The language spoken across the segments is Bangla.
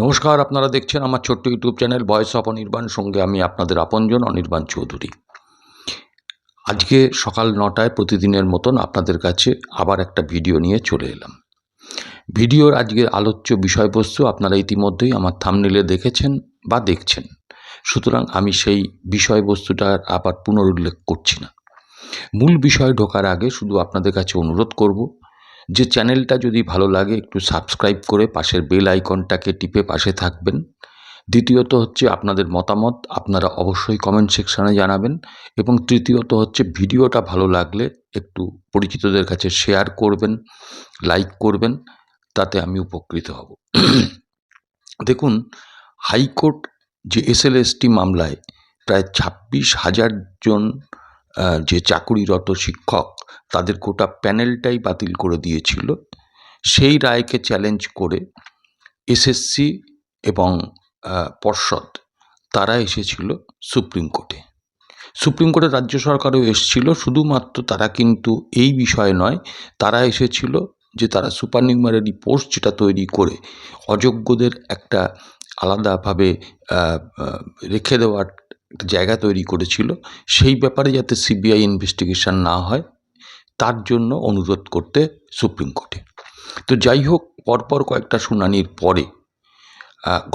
নমস্কার, আপনারা দেখছেন আমার ছোট্ট YouTube channel voice of Anirban. সঙ্গে আমি আপনাদের আপনজন অনির্বাণ চৌধুরী। আজকে সকাল নটায় প্রতিদিনের মতন আপনাদের কাছে আবার একটা ভিডিও নিয়ে চলে এলাম। ভিডিওর আজকের আলোচ্য বিষয়বস্তু আপনারা ইতিমধ্যেই আমার থামনেলে দেখেছেন বা দেখছেন। সুতরাং আমি সেই বিষয়বস্তুটার আবার পুনরুল্লেখ করছি না। মূল বিষয় ঢোকার আগে শুধু আপনাদের কাছে অনুরোধ করব যে চ্যানেলটা যদি ভালো লাগে, একটু সাবস্ক্রাইব করে পাশের বেল আইকনটাকে টিপে পাশে থাকবেন। দ্বিতীয়ত হচ্ছে আপনাদের মতামত, আপনারা অবশ্যই কমেন্ট সেকশানে জানাবেন। এবং তৃতীয়ত হচ্ছে ভিডিওটা ভালো লাগলে একটু পরিচিতদের কাছে শেয়ার করবেন লাইক করবেন, তাতে আমি উপকৃত হব। দেখুন, হাইকোর্ট যে এসএলএসটি মামলায় প্রায় ছাব্বিশ হাজার জন যে চাকুরিরত শিক্ষক তাদের গোটা প্যানেলটাই বাতিল করে দিয়েছিল। সেই রায়কে চ্যালেঞ্জ করে এসএসসি এবং পর্ষদ, তারা এসেছিল সুপ্রিম কোর্টে। সুপ্রিম কোর্টে রাজ্য সরকারও এসেছিল, শুধুমাত্র তারা কিন্তু এই বিষয়ে নয়, তারা এসেছিল যে তারা সুপার নিউমারি পোস্ট যেটা তৈরি করে অযোগ্যদের একটা আলাদাভাবে রেখে দেওয়ার জায়গা তৈরি করেছিল। সেই ব্যাপারে যাতে সিবিআই ইনভেস্টিগেশন না হয় তার জন্য অনুরোধ করতে সুপ্রিম কোর্টে। তো যাই হোক, পরপর কয়েকটা শুনানির পরে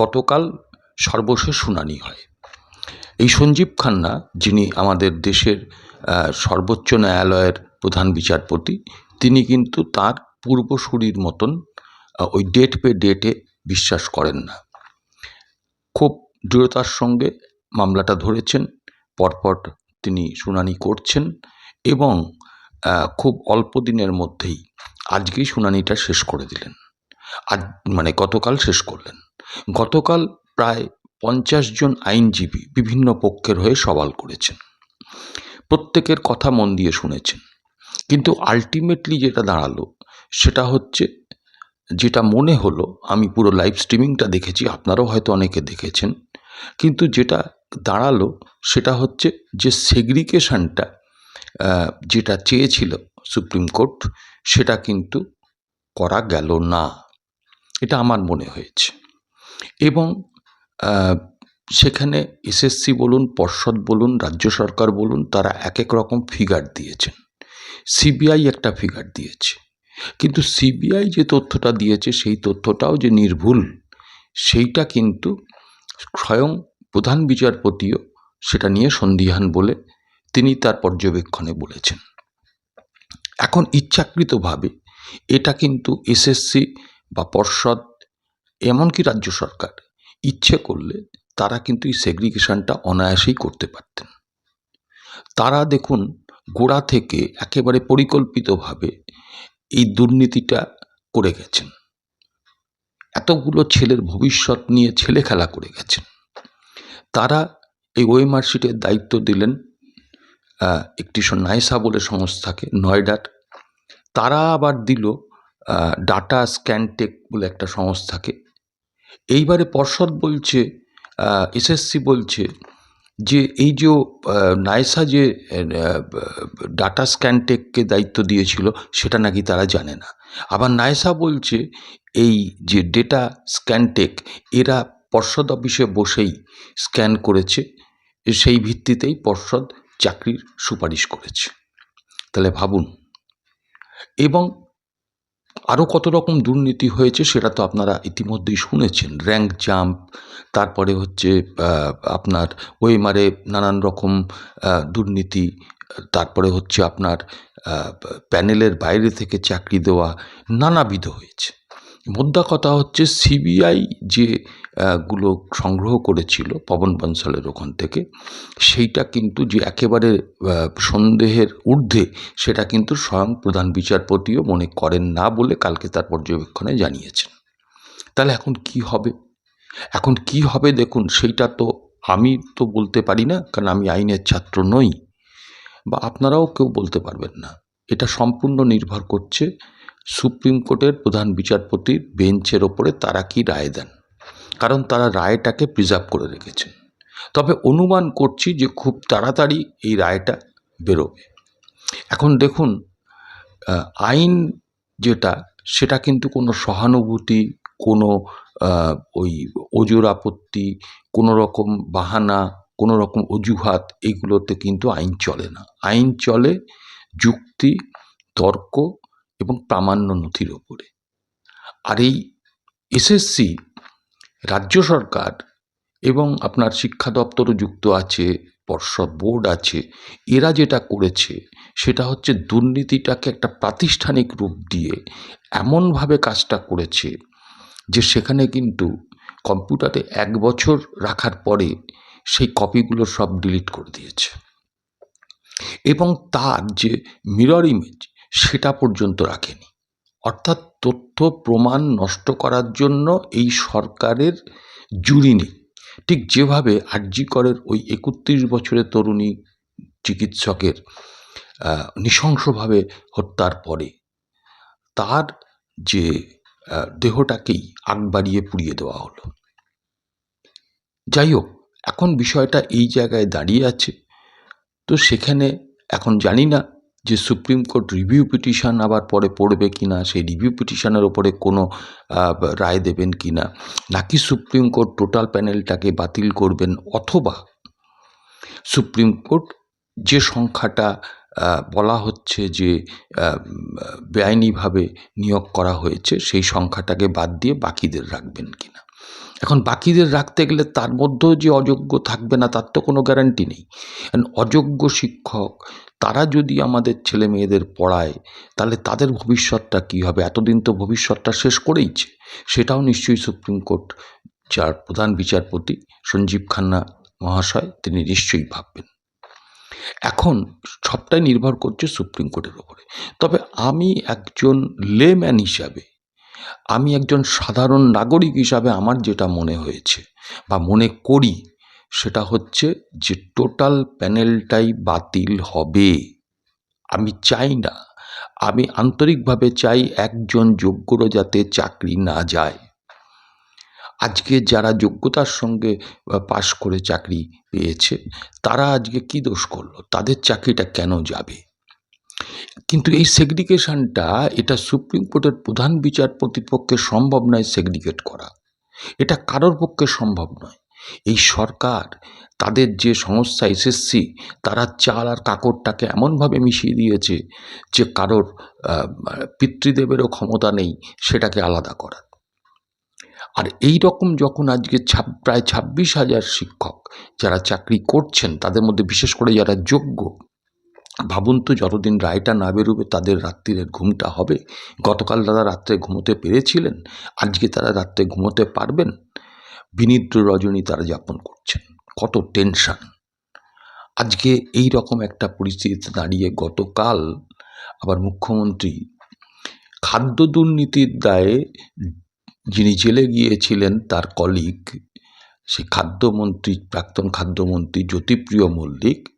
গতকাল সর্বশেষ শুনানি হয়। এই সঞ্জীব খান্না, যিনি আমাদের দেশের সর্বোচ্চ ন্যায়ালয়ের প্রধান বিচারপতি, তিনি কিন্তু তার পূর্বসূরির মতন ওই ডেট পে ডেটে বিশ্বাস করেন না। খুব দৃঢ়তার সঙ্গে মামলাটা ধরেছেন, পরপর তিনি শুনানি করছেন এবং খুব অল্প দিনের মধ্যেই আজকেই শুনানিটা শেষ করে দিলেন। আজ মানে গতকাল শেষ করলেন। গতকাল প্রায় পঞ্চাশ জন আইনজীবী বিভিন্ন পক্ষের হয়ে সওয়াল করেছেন। প্রত্যেকের কথা মন দিয়ে শুনেছেন। কিন্তু আলটিমেটলি যেটা দাঁড়াল সেটা হচ্ছে, যেটা মনে হলো, আমি পুরো লাইভ স্ট্রিমিংটা দেখেছি, আপনারাও হয়তো অনেকে দেখেছেন, কিন্তু যেটা দাঁড়াল সেটা হচ্ছে যে সেগ্রিগেশনটা যেটা চেয়েছিল সুপ্রিম কোর্ট, সেটা কিন্তু করা গেল না। এটা আমার মনে হয়েছে। এবং সেখানে এসএসসি বলুন, পর্ষদ বলুন, রাজ্য সরকার বলুন, তারা এক এক রকম ফিগার দিয়েছেন। সিবিআই একটা ফিগার দিয়েছে। কিন্তু সিবিআই যে তথ্যটা দিয়েছে, সেই তথ্যটাও যে নির্ভুল, সেইটা কিন্তু স্বয়ং প্রধান বিচারপতিও সেটা নিয়ে সন্দিহান বলে তিনি তার পর্যবেক্ষণে বলেছেন। এখন ইচ্ছাকৃতভাবে এটা কিন্তু এসএসসি বা পর্ষদ, এমনকি রাজ্য সরকার ইচ্ছে করলে তারা কিন্তু এই সেগ্রিগেশনটা অনায়াসেই করতে পারতেন। তারা দেখুন গোড়া থেকে একেবারে পরিকল্পিতভাবে এই দুর্নীতিটা করে গেছেন। এতগুলো ছেলের ভবিষ্যৎ নিয়ে ছেলে খেলা করে গেছেন। তারা এই ওএমআর শিটের দায়িত্ব দিলেন একটি নাইসা বলে সংস্থাকে নয়ডার তারা আবার দিল ডাটা স্ক্যানটেক বলে একটা সংস্থাকে। এইবারে পর্ষদ বলছে এসএসসি বলছে যে এই যে নাইসা যে ডাটা স্ক্যানটেককে দায়িত্ব দিয়েছিল, সেটা নাকি তারা জানে না। আবার নাইসা বলছে, এই যে ডেটা স্ক্যানটেক, এরা পর্ষদ অফিসে বসেই স্ক্যান করেছে, সেই ভিত্তিতেই পর্ষদ চাকরির সুপারিশ করেছে। তাহলে ভাবুন। এবং আরও কত রকম দুর্নীতি হয়েছে সেটা তো আপনারা ইতিমধ্যেই শুনেছেন। র্যাঙ্ক জাম্প, তারপরে হচ্ছে আপনার ওয়েমারে নানান রকম দুর্নীতি, তারপরে হচ্ছে আপনার প্যানেলের বাইরে থেকে চাকরি দেওয়া, নানাবিধ হয়েছে। মোদ্দা কথা হচ্ছে সিবিআই যে গুলো সংগ্রহ করেছিল পবন বনসালের ওখান থেকে, সেইটা কিন্তু যে একেবারে সন্দেহের ঊর্ধ্বে, সেটা কিন্তু স্বয়ং প্রধান বিচারপতিও মনে করেন না বলে কালকে তার পর্যবেক্ষণে জানিয়েছেন। তাহলে এখন কি হবে? এখন কি হবে দেখুন, সেইটা তো আমি তো বলতে পারি না, কারণ আমি আইনের ছাত্র নই, বা আপনারাও কেউ বলতে পারবেন না। এটা সম্পূর্ণ নির্ভর করছে সুপ্রিম কোর্টের প্রধান বিচারপতির বেঞ্চের ওপরে তারা কি রায় দেন? কারণ তারা রায়টাকে প্রিজার্ভ করে রেখেছেন। তবে অনুমান করছি যে খুব তাড়াতাড়ি এই রায়টা বেরোবে। এখন দেখুন আইন যেটা, সেটা কিন্তু কোনো সহানুভূতি, কোনো ওই ওজোর আপত্তি, কোনো রকম বাহানা, কোনো রকম অজুহাত, এগুলোতে কিন্তু আইন চলে না। আইন চলে যুক্তি, তর্ক এবং প্রামাণ্য নথির ওপরে আর এই এসএসসি রাজ্য সরকার এবং আপনার শিক্ষা দপ্তরও যুক্ত আছে, পর্ষদ বোর্ড আছে, এরা যেটা করেছে সেটা হচ্ছে দুর্নীতিটাকে একটা প্রাতিষ্ঠানিক রূপ দিয়ে এমনভাবে কাজটা করেছে যে সেখানে কিন্তু কম্পিউটারে এক বছর রাখার পরে সেই কপিগুলো সব ডিলিট করে দিয়েছে। এবং তার যে মিরর ইমেজ সেটা পর্যন্ত রাখেনি। অর্থাৎ তথ্য প্রমাণ নষ্ট করার জন্য এই সরকারের জুড়ি নেই। ঠিক যেভাবে আরজি করের ওই একত্রিশ বছরের তরুণী চিকিৎসকের নৃশংসভাবে হত্যার পরে তার যে দেহটাকেই আগ বাড়িয়ে পুড়িয়ে দেওয়া হলো। যাই হোক এখন বিষয়টা এই জায়গায় দাঁড়িয়ে আছে। তো সেখানে এখন জানি না যে সুপ্রিম কোর্ট রিভিউ পিটিশন আবার পরে পড়বে কি না সেই রিভিউ পিটিশনের ওপরে কোনো রায় দেবেন কি না নাকি সুপ্রিম কোর্ট টোটাল প্যানেলটাকে বাতিল করবেন, অথবা সুপ্রিম কোর্ট যে সংখ্যাটা বলা হচ্ছে যে বেআইনিভাবে নিয়োগ করা হয়েছে, সেই সংখ্যাটাকে বাদ দিয়ে বাকিদের রাখবেন কিনা। এখন বাকিদের রাখতে গেলে তার মধ্যেও যে অযোগ্য থাকবে না, তার তো কোনো গ্যারান্টি নেই। অযোগ্য শিক্ষক, তারা যদি আমাদের ছেলে মেয়েদের পড়ায়, তাহলে তাদের ভবিষ্যৎটা কী হবে? এতদিন তো ভবিষ্যৎটা শেষ করেইছে সেটাও নিশ্চয়ই সুপ্রিম কোর্ট যার প্রধান বিচারপতি সঞ্জীব খান্না মহাশয়, তিনি নিশ্চয়ই ভাববেন। এখন সবটাই নির্ভর করছে সুপ্রিম কোর্টের ওপরে তবে আমি একজন লেম্যান হিসাবে আমি একজন সাধারণ নাগরিক হিসাবে আমার যেটা মনে হয়েছে বা মনে করি, সেটা হচ্ছে যে টোটাল প্যানেলটাই বাতিল হবে। আমি চাই না। আমি আন্তরিকভাবে চাই একজন যোগ্যরও যাতে চাকরি না যায়। আজকে যারা যোগ্যতার সঙ্গে পাশ করে চাকরি পেয়েছে, তারা আজকে কি দোষ করল? তাদের চাকরিটা কেন যাবে? কিন্তু এই সেগ্রিগেশনটা এটা সুপ্রিম কোর্টের প্রধান বিচারপতির পক্ষে সম্ভব নয় সেগ্রিগেট করা। এটা কারোর পক্ষে সম্ভব নয়। এই সরকার, তাদের যে সংস্থা এসএসসি তারা চাল আর কাকড়টাকে এমনভাবে মিশিয়ে দিয়েছে যে কারোর পিতৃদেবেরও ক্ষমতা নেই সেটাকে আলাদা করার। আর এই রকম যখন আজকে প্রায় ছাব্বিশ হাজার শিক্ষক যারা চাকরি করছেন, তাদের মধ্যে বিশেষ করে যারা যোগ্য ভাবুন তো যতদিন রায়টা না বেরোবে তাদের রাত্রিরের ঘুমটা হবে। গতকাল তারা রাত্রে ঘুমোতে পেরেছিলেন, আজকে তারা রাত্রে ঘুমোতে পারবেন। বিনিদ্র রজনী তারা যাপন করছেন, কত টেনশন। আজকে এই রকম একটা পরিস্থিতিতে দাঁড়িয়ে গতকাল আবার মুখ্যমন্ত্রী খাদ্য দুর্নীতির দায়ে যিনি জেলে গিয়েছিলেন তার কলিগ সেই খাদ্যমন্ত্রী, প্রাক্তন খাদ্যমন্ত্রী জ্যোতিপ্রিয় মল্লিক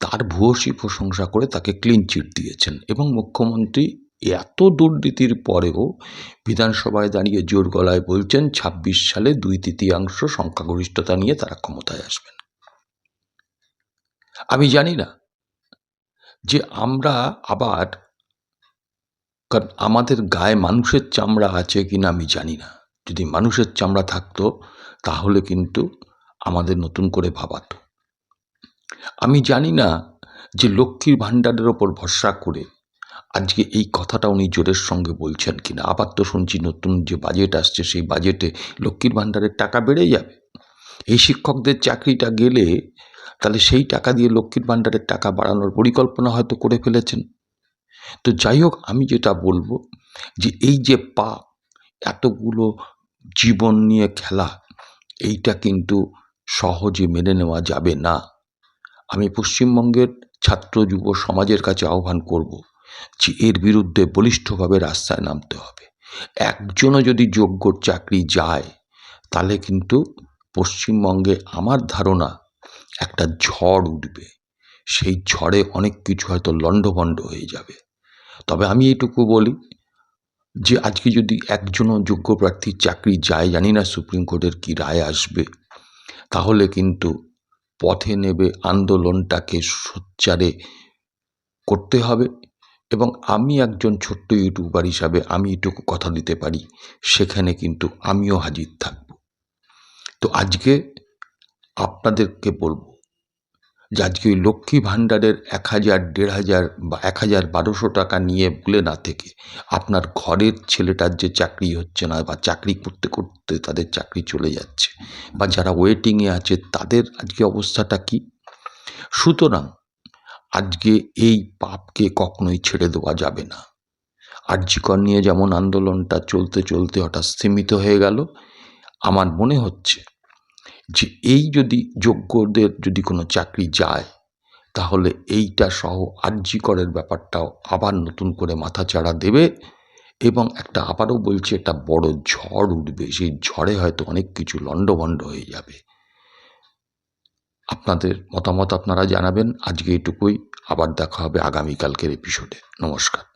তার ভূয়সী প্রশংসা করে তাকে ক্লিন চিট দিয়েছেন এবং মুখ্যমন্ত্রী এত দুর্নীতির পরেও বিধানসভায় দাঁড়িয়ে জোর গলায় বলছেন, ছাব্বিশ সালে দুই তৃতীয়াংশ সংখ্যাগরিষ্ঠতা নিয়ে তারা ক্ষমতায় আসবেন। আমি জানি না যে আমরা আবার কারণ আমাদের গায়ে মানুষের চামড়া আছে কিনা আমি জানি না। যদি মানুষের চামড়া থাকতো, তাহলে কিন্তু আমাদের নতুন করে ভাবাতো। আমি জানি না যে লক্ষ্মীর ভাণ্ডারের ওপর ভরসা করে আজকে এই কথাটা উনি জোরের সঙ্গে বলছেন কিনা। আবার তো শুনছি নতুন যে বাজেট আসছে, সেই বাজেটে লক্ষ্মীর ভাণ্ডারের টাকা বেড়ে যাবে। এই শিক্ষকদের চাকরিটা গেলে তাহলে সেই টাকা দিয়ে লক্ষ্মীর ভাণ্ডারের টাকা বাড়ানোর পরিকল্পনা হয়তো করে ফেলেছেন। তো যাই হোক, আমি যেটা বলব যে এই যে পা, এতগুলো জীবন নিয়ে খেলা, এইটা কিন্তু সহজে মেনে নেওয়া যাবে না। আমি পশ্চিমবঙ্গের ছাত্র যুব সমাজের কাছে আহ্বান করব যে এর বিরুদ্ধে বলিষ্ঠভাবে রাস্তায় নামতে হবে। একজনও যদি যোগ্য চাকরি যায়, তাহলে কিন্তু পশ্চিমবঙ্গে আমার ধারণা একটা ঝড় উঠবে। সেই ঝড়ে অনেক কিছু হয়তো লণ্ডভণ্ড হয়ে যাবে। তবে আমি এইটুকু বলি যে আজকে যদি একজনও যোগ্য প্রার্থীর চাকরি যায়, জানি না সুপ্রিম কোর্টের কী রায় আসবে, তাহলে কিন্তু পথে নেবে আন্দোলনটাকে সোচ্চারে করতে হবে এবং আমি একজন ছোট্ট ইউটিউবার হিসাবে আমি এটুকু কথা দিতে পারি, সেখানে কিন্তু আমিও হাজির থাকব। তো আজকে আপনাদেরকে বলব আজকে লক্ষ্মী ভাণ্ডারের এক হাজার, দেড় হাজার বা এক হাজার বারোশো টাকা নিয়ে বলে না থেকে আপনার ঘরের ছেলেটার যে চাকরি হচ্ছে না বা চাকরি করতে করতে তাদের চাকরি চলে যাচ্ছে বা যারা ওয়েটিংয়ে আছে তাদের আজকে অবস্থাটা কি? সুতরাং আজকে এই পাপকে কখনোই ছেড়ে দেওয়া যাবে না। আর্যিকর নিয়ে যেমন আন্দোলনটা চলতে চলতে হঠাৎ স্থিমিত হয়ে গেল, আমার মনে হচ্ছে যে এই যদি যোগ্যদের যদি কোনো চাকরি যায়, তাহলে এইটা সহ আর্যিকরের ব্যাপারটাও আবার নতুন করে মাথাচাড়া দেবে এবং একটা আবারও বলছে, একটা বড় ঝড় উঠবে। সেই ঝড়ে হয়তো অনেক কিছু লণ্ডভণ্ড হয়ে যাবে। আপনাদের মতামত আপনারা জানাবেন। আজকে এটুকুই। আবার দেখা হবে আগামীকালকের এপিসোডে নমস্কার।